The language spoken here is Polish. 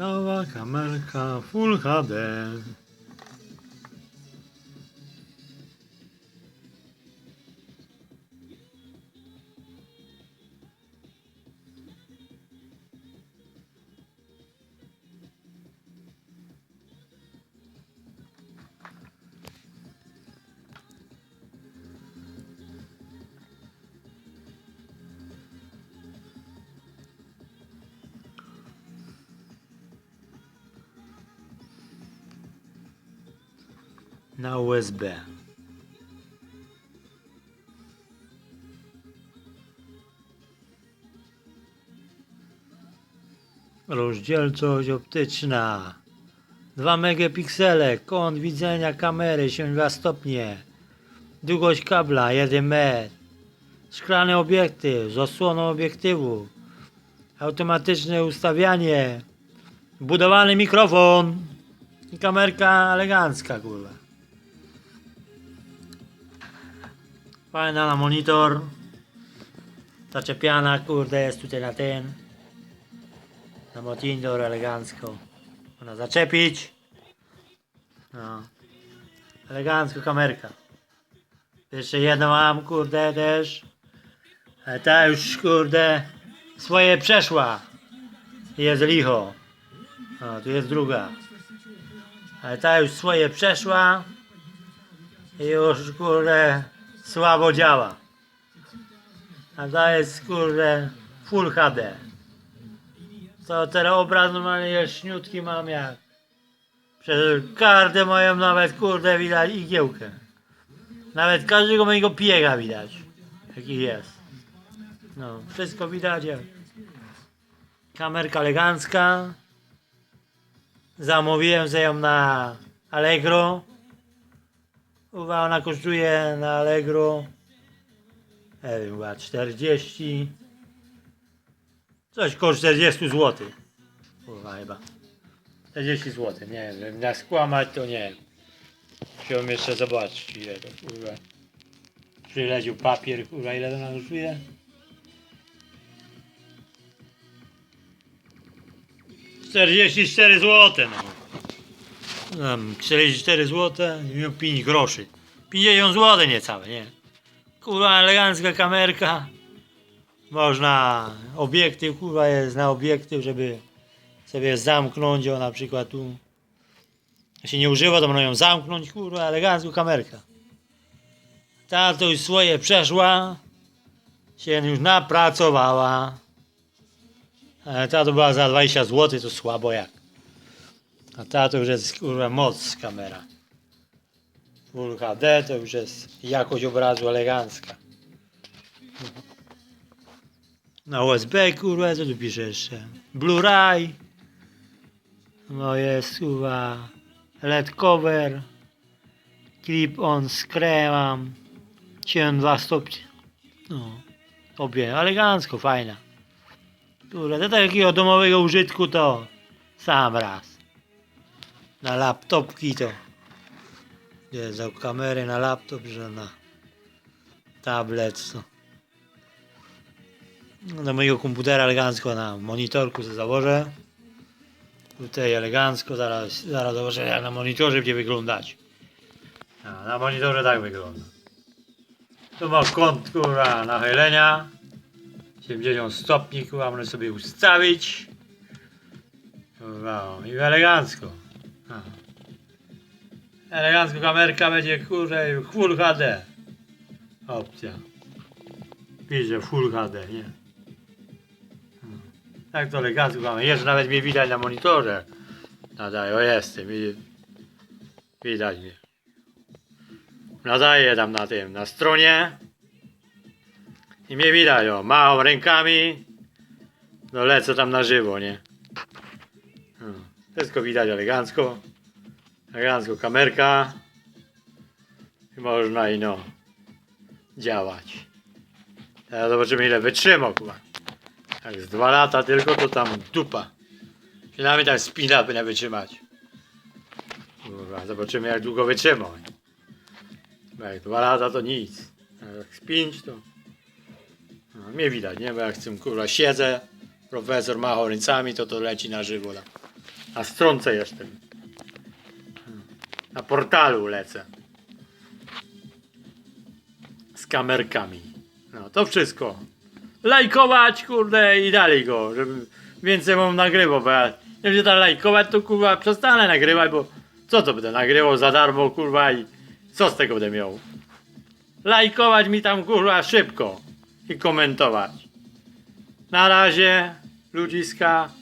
Nowa kamerka Full HD. Na USB. Rozdzielczość optyczna. 2 megapiksele, kąt widzenia kamery 72 stopnie. Długość kabla 1 metr. Szklany obiektyw z osłoną obiektywu. Automatyczne ustawianie. Budowany mikrofon. I kamerka elegancka, kurwa. Fajna na monitor. Zaczepiana, kurde, jest tutaj na ten. Na monitor elegancko. Można zaczepić. No. Elegancko kamerka. Jeszcze jedną mam, kurde, też. Ale ta już, kurde, swoje przeszła. Jest licho. O, tu jest druga. Ale ta już swoje przeszła i już kurde słabo działa. A ta jest kurde Full HD. To teraz obraz normalnie jaśniutki mam jak. Przez kartę moją nawet kurde widać igiełkę. Nawet każdego mojego piega widać. Jaki jest. No, wszystko widać. jak. Kamerka elegancka. Zamówiłem sobie ją na Allegro. Uwaga, ona kosztuje na Allegro. Nie wiem, chyba 40. Coś koło 40 zł. Kurwa chyba. 40 zł, nie wiem. Jak skłamać to nie wiem. Chciałbym jeszcze zobaczyć ile to kurwa. Przylecił papier, kurwa ile to nam kosztuje? Czterdzieści cztery złote no. Tam 44 zł i 5 groszy. 50 zł niecałe, nie? Kurwa, elegancka kamerka. Można, obiektyw, kurwa jest na obiektyw, żeby sobie zamknąć, o na przykład tu. Się nie używa, to można ją zamknąć, kurwa, elegancka kamerka. Ta to już swoje przeszła, się już napracowała. Ta to była za 20 zł, to słabo jak. A ta to już jest kurwa moc kamera. Full HD to już jest jakość obrazu elegancka. Na USB kurwa co tu pisze jeszcze? Blu-ray. No jest kurwa LED cover. Clip on screen mam. 72 stopnie. No. Obie elegancko, fajna. Kurwa, do takiego domowego użytku to sam raz na laptopki to nie za kamerę na laptop, że na tablet to. No, do mojego komputera elegancko na monitorku sobie założę. Tutaj elegancko, zaraz, zaraz zobaczę jak na monitorze będzie wyglądać. A, na monitorze tak wygląda. Tu masz kąt kurwa nachylenia. 70 stopni kurwa można sobie ustawić. Kurwa, i elegancko. Elegancko kamerka będzie kurde Full HD. Opcja. Widzę Full HD, nie? Hmm. Tak to elegancko mamy. Jeszcze nawet mnie widać na monitorze. Nadaje, o jestem. wi- Widać mnie. Nadaje tam na tym, na stronie. I mnie widać, o, małą rękami. No lecę tam na żywo, nie? Wszystko widać elegancko. Elegancko kamerka. I można i no działać. Teraz zobaczymy ile wytrzyma chyba. Jak z dwa lata tylko to tam dupa. Przynajmniej tak spina by nie wytrzymać. Kurwa, zobaczymy jak długo wytrzyma. Bo jak dwa lata to nic. A jak z to... No, mnie widać, nie? Bo jak z tym kurwa siedzę, profesor macha ręcami, to to leci na żywo. tak. Na stronce jestem. Na portalu lecę. Z kamerkami. No to wszystko. Lajkować, kurde, i dalej go, żeby więcej mam nagrywał, bo ja nie będzie tam lajkować, to kurwa przestanę nagrywać, bo co to będę nagrywał za darmo, kurwa, i co z tego będę miał? Lajkować mi tam, kurwa, szybko i komentować. Na razie, ludziska.